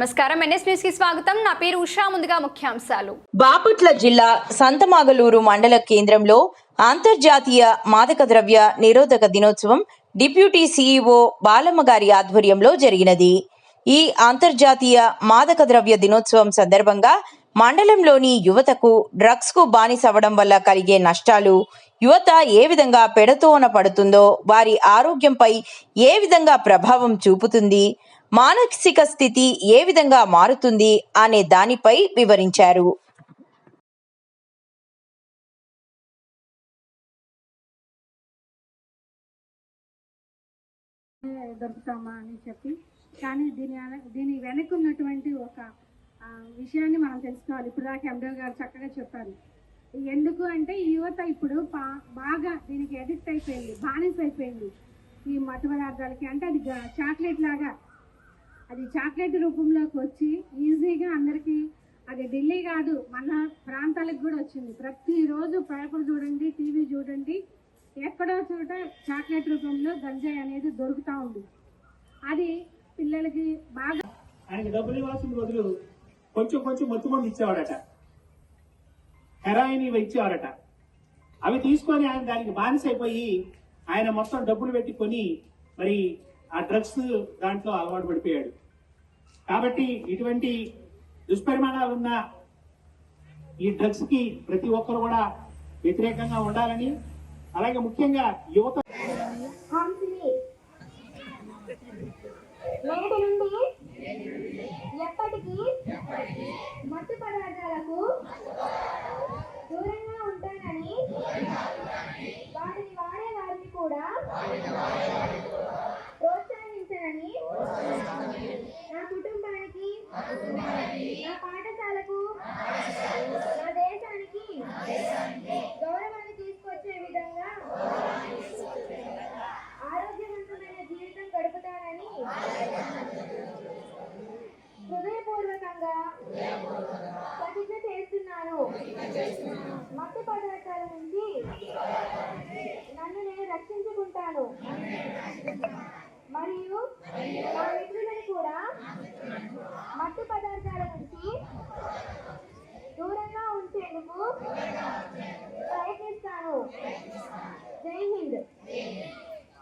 నమస్కారం. ఎన్ఎస్ న్యూస్కి స్వాగతం. నా పేరు ఉషా. ముందుగా ముఖ్యాంశాలు. బాపట్ల జిల్లా సంతమాగలూరు మండల కేంద్రంలో అంతర్జాతీయ మాదక ద్రవ్య నిరోధక దినోత్సవం డిప్యూటీ సీఈఓ బాలమ్మ గారి ఆధ్వర్యంలో జరిగినది. ఈ అంతర్జాతీయ మాదక ద్రవ్య దినోత్సవం సందర్భంగా మండలంలోని యువతకు డ్రగ్స్కు బానిసవడం వల్ల కలిగే నష్టాలు యువత ఏ విధంగా పెడతోన పడుతుందో వారి ఆరోగ్యంపై ఏ విధంగా ప్రభావం చూపుతుంది మానసిక స్థితి ఏ విధంగా మారుతుంది అనే దానిపై వివరించారు. దొరుకుతామా అని చెప్పి కానీ దీని దీని వెనక ఉన్నటువంటి ఒక విషయాన్ని మనం తెలుసుకోవాలి. ఇప్పుడు దాకా ఎండో గారు చక్కగా చెప్పారు. ఎందుకు అంటే ఈ యువత ఇప్పుడు పా- బాగా దీనికి అడిక్ట్ అయిపోయింది బానిస అయిపోయింది. ఈ మత పదార్థాలకి అంటే అది చాక్లెట్ లాగా అది చాక్లెట్ రూపంలోకి వచ్చి ఈజీగా అందరికీ అది ఢిల్లీ కాదు మన ప్రాంతాలకు కూడా వచ్చింది. ప్రతిరోజు పేపర్ చూడండి టీవీ చూడండి ఎక్కడో చోట చాక్లెట్ రూపంలో గంజాయి అనేది దొరుకుతూ ఉంది. అది పిల్లలకి బాగా ఆయనకి డబ్బులు ఇవ్వాల్సిన బదులు కొంచెం కొంచెం మత్తు ఇచ్చేవాడట. హెరాయిన్ ఇవి ఇచ్చేవాడట. అవి తీసుకొని ఆయన దానికి బానిస అయిపోయి ఆయన మొత్తం డబ్బులు పెట్టుకొని మరి ఆ డ్రగ్స్ దాంట్లో అలవాటు పడిపోయాడు. కాబట్టి ఇటువంటి దుష్పరిమాణాలు ఉన్న ఈ డ్రగ్స్కి ప్రతి ఒక్కరు కూడా వ్యతిరేకంగా ఉండాలని అలాగే ముఖ్యంగా యువత నేటి నుండి ఎప్పటికీ మత్తు పదార్థాలకు దూరంగా ఉంటానని వాటిని వాడే వారిని కూడా హృదయపూర్వకంగా ప్రతిజ్ఞ చేస్తున్నాను మత్తు పదార్థాల నుంచి నన్ను నేను రక్షించుకుంటాను. మరియు నా మిత్రులను కూడా మత్తు పదార్థాల నుంచి దూరంగా ఉంచేందుకు ప్రయత్నిస్తాను.